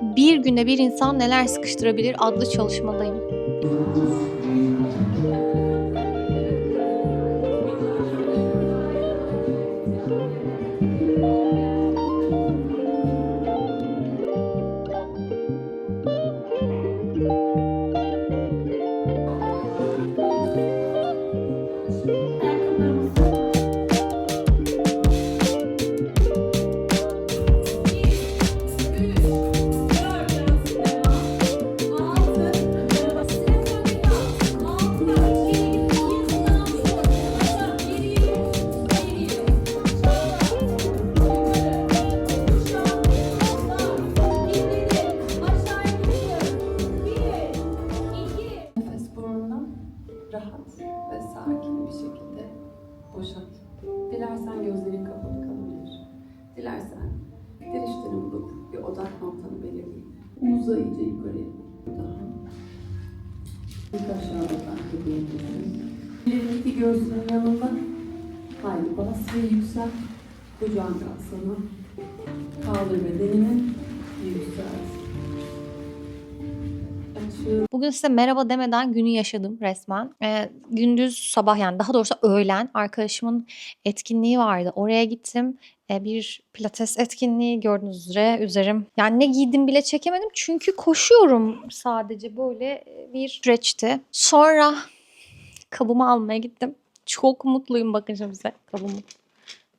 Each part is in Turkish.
Bir günde bir insan neler sıkıştırabilir adlı çalışmadayım. Dilersen gözlerin kapalı kalabilir. Dilersen dirişlerini bulup bir odak noktanı belirleyip uza iyice yukarıya. Daha. İlk aşağıda takip edebilirsin. Elini iki göğsünün yanında. Haydi bas ve yüksel. Kucağın kalsana. Kaldır bedenini. Yükselt. Bugün size merhaba demeden günü yaşadım resmen. Ee, gündüz sabah yani daha doğrusu öğlen arkadaşımın etkinliği vardı. Oraya gittim. Ee, bir pilates etkinliği gördüğünüz üzere üzerim. Yani ne giydim bile çekemedim çünkü koşuyorum sadece böyle e, bir süreçti. Sonra kabımı almaya gittim. Çok mutluyum bakın şimdi size kabımı.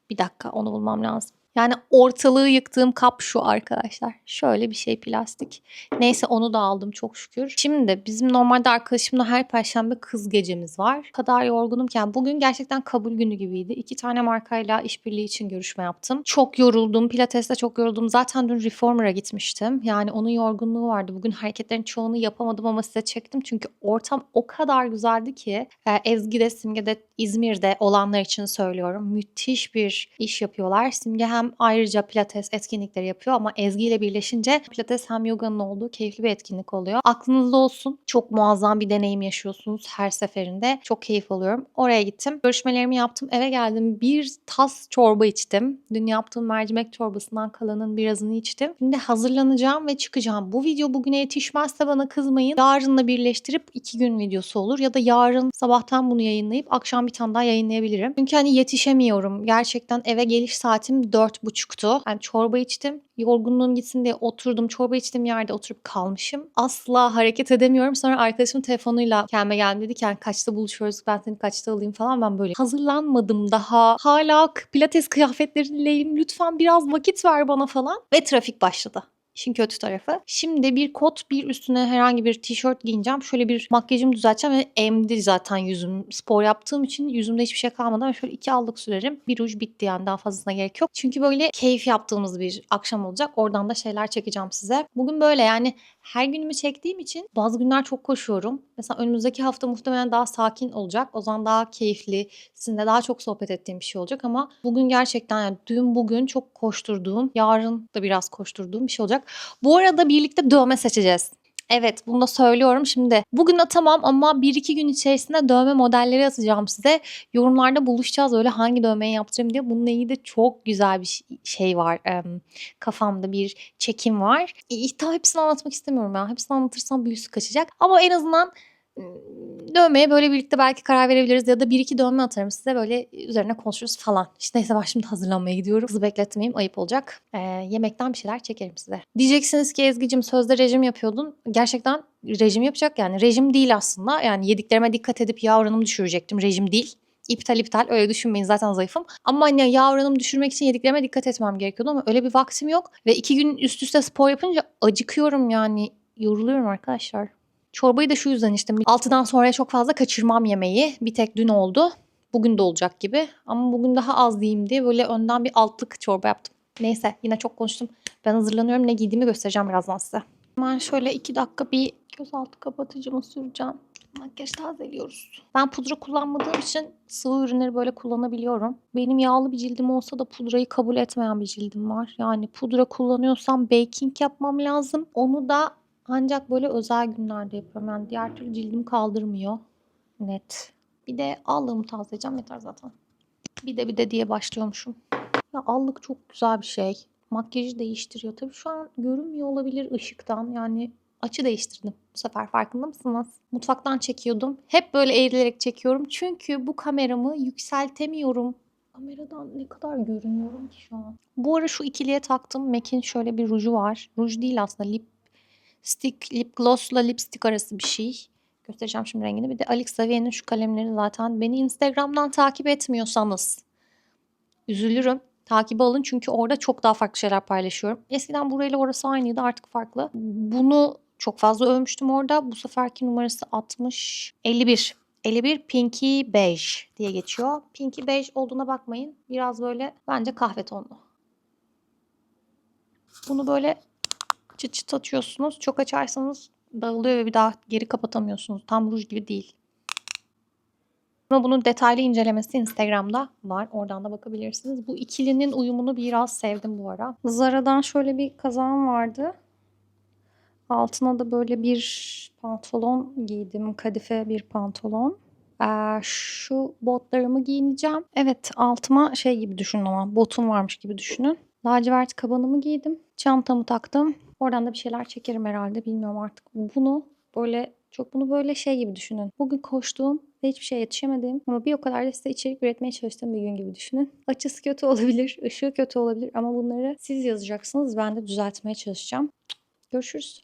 Bir dakika onu bulmam lazım. Yani ortalığı yıktığım kap şu arkadaşlar. Şöyle bir şey plastik. Neyse onu da aldım çok şükür. Şimdi bizim normalde arkadaşımla her perşembe kız gecemiz var. O kadar yorgunumken bugün gerçekten kabul günü gibiydi. İki tane markayla işbirliği için görüşme yaptım. Çok yoruldum. Pilates'te çok yoruldum. Zaten dün Reformer'a gitmiştim. Yani onun yorgunluğu vardı. Bugün hareketlerin çoğunu yapamadım ama size çektim. Çünkü ortam o kadar güzeldi ki. Ee, Ezgi'de, Simge'de, İzmir'de olanlar için söylüyorum. Müthiş bir iş yapıyorlar. Simge hem ayrıca pilates etkinlikleri yapıyor ama Ezgi ile birleşince pilates hem yoga'nın olduğu keyifli bir etkinlik oluyor. Aklınızda olsun. Çok muazzam bir deneyim yaşıyorsunuz her seferinde. Çok keyif alıyorum. Oraya gittim. Görüşmelerimi yaptım. Eve geldim. Bir tas çorba içtim. Dün yaptığım mercimek çorbasından kalanın birazını içtim. Şimdi hazırlanacağım ve çıkacağım. Bu video bugüne yetişmezse bana kızmayın. Yarınla birleştirip iki gün videosu olur. Ya da yarın sabahtan bunu yayınlayıp akşam bir tane daha yayınlayabilirim. Çünkü hani yetişemiyorum. Gerçekten eve geliş saatim dört buçuktu. Yani çorba içtim. Yorgunluğum gitsin diye oturdum. Çorba içtiğim yerde oturup kalmışım. Asla hareket edemiyorum. Sonra arkadaşım telefonuyla kendime geldi. Dedi ki yani kaçta buluşuyoruz ben seni kaçta alayım falan. Ben böyle hazırlanmadım daha. Hala pilates kıyafetleriyleyim. Lütfen biraz vakit ver bana falan. Ve trafik başladı. İşin kötü tarafı. Şimdi bir kot, bir üstüne herhangi bir tişört giyeceğim. Şöyle bir makyajımı düzelteceğim ve emdi zaten yüzüm. Spor yaptığım için yüzümde hiçbir şey kalmadı ama şöyle iki allık sürerim. Bir ruj bitti yani daha fazlasına gerek yok. Çünkü böyle keyif yaptığımız bir akşam olacak. Oradan da şeyler çekeceğim size. Bugün böyle yani her günümü çektiğim için bazı günler çok koşuyorum. Mesela önümüzdeki hafta muhtemelen daha sakin olacak. O zaman daha keyifli, sizinle daha çok sohbet ettiğim bir şey olacak ama bugün gerçekten yani dün bugün çok koşturduğum, yarın da biraz koşturduğum bir şey olacak. Bu arada birlikte dövme seçeceğiz. Evet bunu da söylüyorum şimdi. Bugün atamam ama 1-2 gün içerisinde dövme modelleri atacağım size. Yorumlarda buluşacağız öyle hangi dövmeyi yaptırayım diye. Bununla ilgili de çok güzel bir şey var. em, kafamda bir çekim var. İ- Tam hepsini anlatmak istemiyorum ya. Hepsini anlatırsam büyüsü kaçacak. Ama en azından dövmeye böyle birlikte belki karar verebiliriz ya da bir iki dövme atarım size böyle üzerine konuşuruz falan. İşte neyse ben şimdi hazırlanmaya gidiyorum. Hızlı bekletmeyeyim ayıp olacak. Ee, yemekten bir şeyler çekerim size. Diyeceksiniz ki Ezgi'cim sözde rejim yapıyordun. Gerçekten rejim yapacak yani rejim değil aslında. Yani yediklerime dikkat edip yağ oranımı düşürecektim. Rejim değil. İptal iptal öyle düşünmeyin zaten zayıfım. Ama hani yağ oranımı düşürmek için yediklerime dikkat etmem gerekiyordu ama öyle bir vaktim yok. Ve iki gün üst üste spor yapınca acıkıyorum yani yoruluyorum arkadaşlar. Çorbayı da şu yüzden içtim. Altıdan sonra çok fazla kaçırmam yemeği. Bir tek dün oldu. Bugün de olacak gibi. Ama bugün daha az yiyeyim diye böyle önden bir altlık çorba yaptım. Neyse yine çok konuştum. Ben hazırlanıyorum. Ne giydiğimi göstereceğim birazdan size. Hemen şöyle iki dakika bir gözaltı kapatıcımı süreceğim. Makyaj tazeliyoruz. Ben pudra kullanmadığım için sıvı ürünleri böyle kullanabiliyorum. Benim yağlı bir cildim olsa da pudrayı kabul etmeyen bir cildim var. Yani pudra kullanıyorsam baking yapmam lazım. Onu da ancak böyle özel günlerde yapıyorum. Yani diğer türlü cildim kaldırmıyor. Net. Bir de allığımı tazeleyeceğim yeter zaten. Bir de bir de diye başlıyormuşum. Ya allık çok güzel bir şey. makyajı değiştiriyor. Tabii şu an görünmüyor olabilir ışıktan. Yani açı değiştirdim bu sefer farkında mısınız? Mutfaktan çekiyordum. Hep böyle eğrilerek çekiyorum. Çünkü bu kameramı yükseltemiyorum. Kameradan ne kadar görünüyorum ki şu an. Bu ara şu ikiliye taktım. MAC'in şöyle bir ruju var. Ruj değil aslında lip stick, lip gloss'la lipstick arası bir şey. Göstereceğim şimdi rengini. Bir de Alex Xavier'in şu kalemleri zaten. Beni Instagram'dan takip etmiyorsanız üzülürüm. Takip alın çünkü orada çok daha farklı şeyler paylaşıyorum. Eskiden burayla orası aynıydı artık farklı. Bunu çok fazla övmüştüm orada. Bu seferki numarası 60 51. 51 Pinky Beige diye geçiyor. Pinky Beige olduğuna bakmayın. Biraz böyle bence kahve tonlu. Bunu böyle çıt çıt atıyorsunuz. Çok açarsanız dağılıyor ve bir daha geri kapatamıyorsunuz. Tam ruj gibi değil. Ama bunun detaylı incelemesi Instagram'da var. Oradan da bakabilirsiniz. Bu ikilinin uyumunu biraz sevdim bu ara. Zara'dan şöyle bir kazağım vardı. Altına da böyle bir pantolon giydim. Kadife bir pantolon. Ee, şu botlarımı giyineceğim. Evet altıma şey gibi düşünün ama botum varmış gibi düşünün. Lacivert kabanımı giydim. Çantamı taktım. Oradan da bir şeyler çekerim herhalde. Bilmiyorum artık. Bunu böyle çok bunu böyle şey gibi düşünün. Bugün koştuğum ve hiçbir şey yetişemediğim ama bir o kadar da size içerik üretmeye çalıştığım bir gün gibi düşünün. Açısı kötü olabilir, ışığı kötü olabilir ama bunları siz yazacaksınız. Ben de düzeltmeye çalışacağım. Görüşürüz.